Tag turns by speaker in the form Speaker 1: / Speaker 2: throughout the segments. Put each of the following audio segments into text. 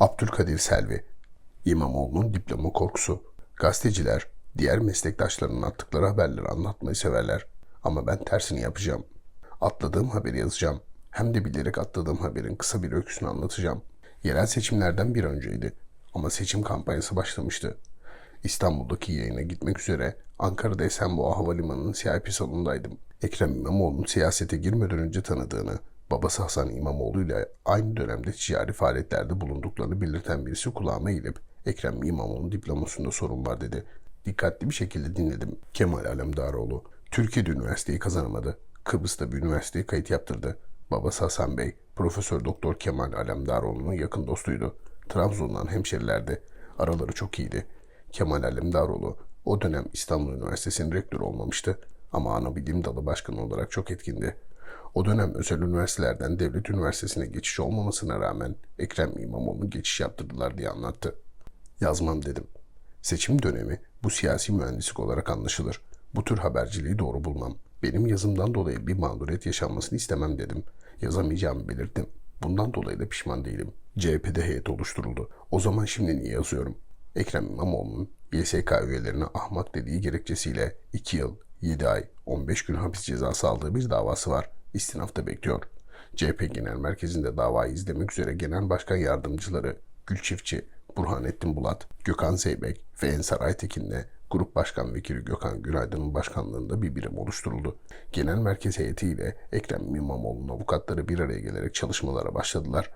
Speaker 1: Abdülkadir Selvi İmamoğlu'nun diploma korkusu. Gazeteciler diğer meslektaşlarının attıkları haberleri anlatmayı severler. Ama ben tersini yapacağım. Atladığım haberi yazacağım. Hem de bilerek atladığım haberin kısa bir öyküsünü anlatacağım. Yerel seçimlerden bir önceydi. Ama seçim kampanyası başlamıştı. İstanbul'daki yayına gitmek üzere Ankara'da Esenboğa Havalimanı'nın CIP salonundaydım. Ekrem İmamoğlu'nun siyasete girmeden önce tanıdığını, babası Hasan İmamoğlu ile aynı dönemde ticari faaliyetlerde bulunduklarını belirten birisi kulağıma eğilip Ekrem İmamoğlu'nun diplomasında sorun var dedi. Dikkatli bir şekilde dinledim. Kemal Alemdaroğlu. Türkiye'de üniversiteyi kazanamadı. Kıbrıs'ta bir üniversiteye kayıt yaptırdı. Babası Hasan Bey, Profesör Doktor Kemal Alemdaroğlu'nun yakın dostuydu. Trabzon'dan hemşerilerdi. Araları çok iyiydi. Kemal Alemdaroğlu o dönem İstanbul Üniversitesi'nin rektörü olmamıştı ama ana bilim dalı başkanı olarak çok etkindi. O dönem özel üniversitelerden devlet üniversitesine geçiş olmamasına rağmen Ekrem İmamoğlu geçiş yaptırdılar diye anlattı. Yazmam dedim. Seçim dönemi bu siyasi mühendislik olarak anlaşılır. Bu tür haberciliği doğru bulmam. Benim yazımdan dolayı bir mağduriyet yaşanmasını istemem dedim. Yazamayacağımı belirttim. Bundan dolayı da pişman değilim. CHP'de heyet oluşturuldu. O zaman şimdi niye yazıyorum? Ekrem İmamoğlu'nun YSK üyelerine ahmak dediği gerekçesiyle 2 yıl, 7 ay, 15 gün hapis cezası aldığı bir davası var. İstinafta bekliyor. CHP Genel Merkezi'nde davayı izlemek üzere Genel Başkan Yardımcıları Gül Çiftçi, Burhanettin Bulat, Gökhan Zeybek ve Ensar Aytekin'le Grup Başkan Vekili Gökhan Günaydın'ın başkanlığında bir birim oluşturuldu. Genel Merkez heyetiyle Ekrem İmamoğlu'nun avukatları bir araya gelerek çalışmalara başladılar.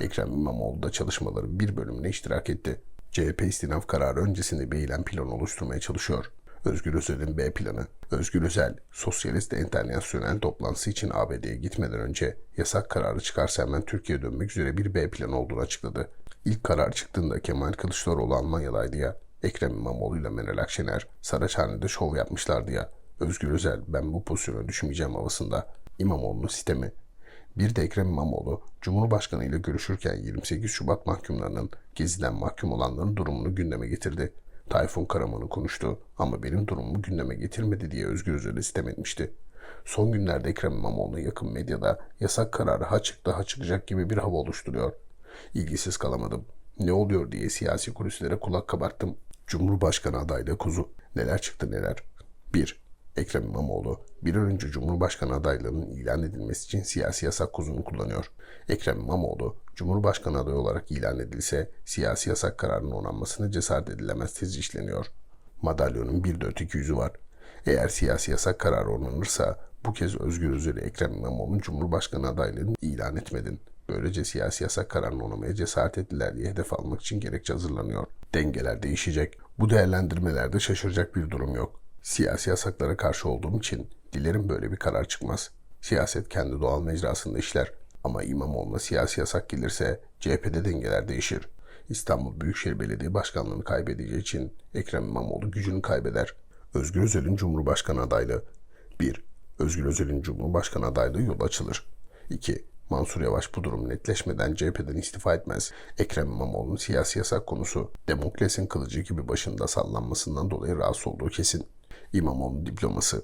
Speaker 1: Ekrem İmamoğlu da çalışmaların bir bölümüne iştirak etti. CHP istinaf kararı öncesinde bir eylem oluşturmaya çalışıyor. Özgür Özel'in B planı. Özgür Özel, Sosyalist Enternasyonel toplantısı için ABD'ye gitmeden önce yasak kararı çıkarsa hemen Türkiye'ye dönmek üzere bir B planı olduğunu açıkladı. İlk karar çıktığında Kemal Kılıçdaroğlu Almanya'daydı ya. Ekrem İmamoğlu ile Meral Akşener Saraçhane'de şov yapmışlardı ya. Özgür Özel ben bu pozisyona düşmeyeceğim havasında. İmamoğlu'nun sistemi. Bir de Ekrem İmamoğlu, Cumhurbaşkanı ile görüşürken 28 Şubat mahkumlarının geziden mahkum olanların durumunu gündeme getirdi. Tayfun Karaman'ı konuştu ama benim durumumu gündeme getirmedi diye Özgür Özel'i sitem etmişti. Son günlerde Ekrem İmamoğlu'na yakın medyada yasak kararı ha çıktı ha çıkacak gibi bir hava oluşturuyor. İlgisiz kalamadım. Ne oluyor diye siyasi kulislere kulak kabarttım. Cumhurbaşkanı adaylığı kuzu. Neler çıktı neler. 1. Ekrem İmamoğlu bir önce Cumhurbaşkanı adaylığının ilan edilmesi için siyasi yasak kuzunu kullanıyor. Ekrem İmamoğlu Cumhurbaşkanı adayı olarak ilan edilse siyasi yasak kararının onanmasına cesaret edilemez tezi işleniyor. Madalyonun bir de öteki yüzü var. Eğer siyasi yasak kararı onanırsa bu kez Özgür Özel'i Ekrem İmamoğlu'nun Cumhurbaşkanı adaylığını ilan etmedin. Böylece siyasi yasak kararını onamaya cesaret ettiler diye hedef almak için gerekçe hazırlanıyor. Dengeler değişecek. Bu değerlendirmelerde şaşıracak bir durum yok. Siyasi yasaklara karşı olduğum için dilerim böyle bir karar çıkmaz. Siyaset kendi doğal mecrasında işler. Ama İmamoğlu'na siyasi yasak gelirse CHP'de dengeler değişir. İstanbul Büyükşehir Belediye Başkanlığı'nı kaybedeceği için Ekrem İmamoğlu gücünü kaybeder. Özgür Özel'in Cumhurbaşkanı adaylığı 1. Özgür Özel'in Cumhurbaşkanı adaylığı yol açılır. 2. Mansur Yavaş bu durum netleşmeden CHP'den istifa etmez. Ekrem İmamoğlu'nun siyasi yasak konusu Demokles'in kılıcı gibi başında sallanmasından dolayı rahatsız olduğu kesin. İmamoğlu diploması.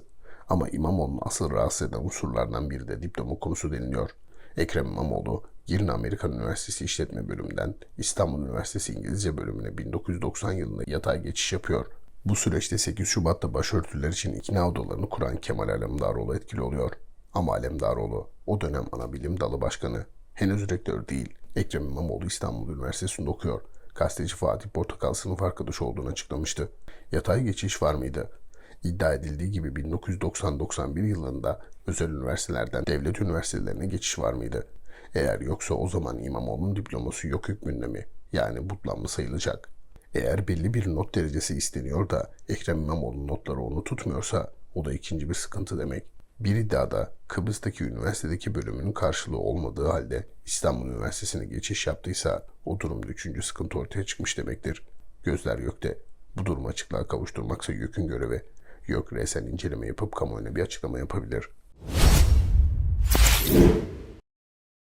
Speaker 1: Ama İmamoğlu'nun asıl rahatsız eden unsurlardan biri de diploma konusu deniliyor. Ekrem İmamoğlu, Girne Amerikan Üniversitesi İşletme Bölümünden İstanbul Üniversitesi İngilizce Bölümüne 1990 yılında yatay geçiş yapıyor. Bu süreçte 8 Şubat'ta başörtüler için ikna odalarını kuran Kemal Alemdaroğlu etkili oluyor. Ama Alemdaroğlu o dönem ana bilim dalı başkanı. Henüz rektör değil. Ekrem İmamoğlu İstanbul Üniversitesi'nde okuyor. Gazeteci Fatih Portakal sınıf arkadaşı olduğunu açıklamıştı. Yatay geçiş var mıydı? İddia edildiği gibi 1990-91 yılında özel üniversitelerden devlet üniversitelerine geçiş var mıydı? Eğer yoksa o zaman İmamoğlu'nun diploması yok hükmünde mi? Yani butlanma sayılacak. Eğer belli bir not derecesi isteniyor da Ekrem İmamoğlu notları onu tutmuyorsa o da ikinci bir sıkıntı demek. Bir iddiada Kıbrıs'taki üniversitedeki bölümünün karşılığı olmadığı halde İstanbul Üniversitesi'ne geçiş yaptıysa o durumda üçüncü sıkıntı ortaya çıkmış demektir. Gözler gökte. Bu durumu açıklığa kavuşturmaksa YÖK'ün görevi. YÖK resen inceleme yapıp kamuoyuna bir açıklama yapabilir.